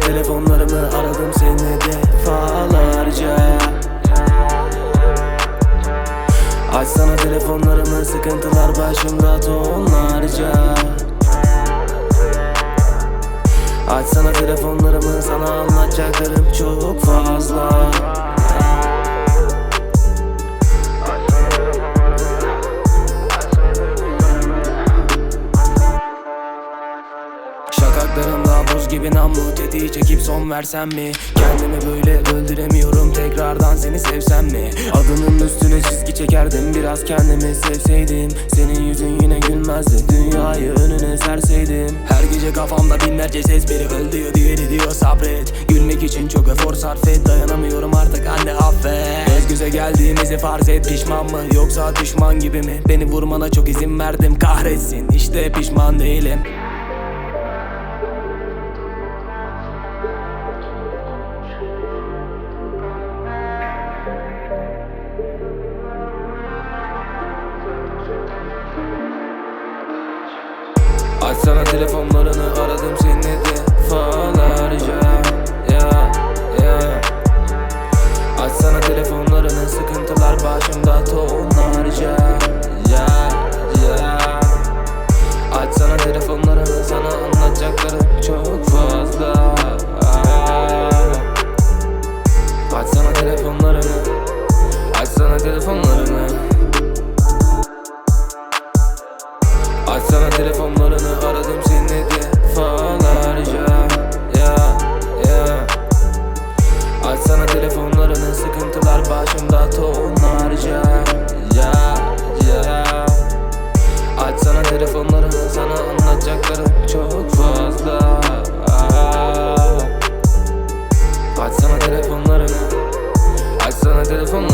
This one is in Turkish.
telefonlarımı aradım seni defalarca. Açsana telefonlarımı sıkıntılar başımda tonlarca. Açsana telefonlarımı sana anlatacaklarım çok fazla Şakaklarımda buz gibi namlu tetiği çekip son versem mi? Kendimi böyle öldüremiyorum tekrardan seni sevsem mi? Adının üstüne çizgi çekerdim biraz kendimi sevseydim Senin yüzün yine gülmezdi dünyayı önüne serseydim Her gece kafamda binlerce ses biri öl diyor diğeri diyor sabret Gülmek için çok efor sarf et dayanamıyorum artık anne affet Göz göze geldiğimizi farz et pişman mı yoksa düşman gibi mi? Beni vurmana çok izin verdim kahretsin işte pişman değilim Açsana telefonlarını aradım seni defalarca. Ya ya. Açsana telefonlarını sıkıntılar başımda tonlarca. Ya ya. Açsana telefonlarını sana anlatacaklarım çok fazla. Açsana telefonlarını Açsana telefonlarını telefonlarını aradım seni defalarca Ya ya. Açsana telefonlarını sıkıntılar başımda tonlarca. Ya ya. Açsana telefonlarını sana anlatacaklarım çok fazla. Açsana telefonlarını Açsana telefonlarını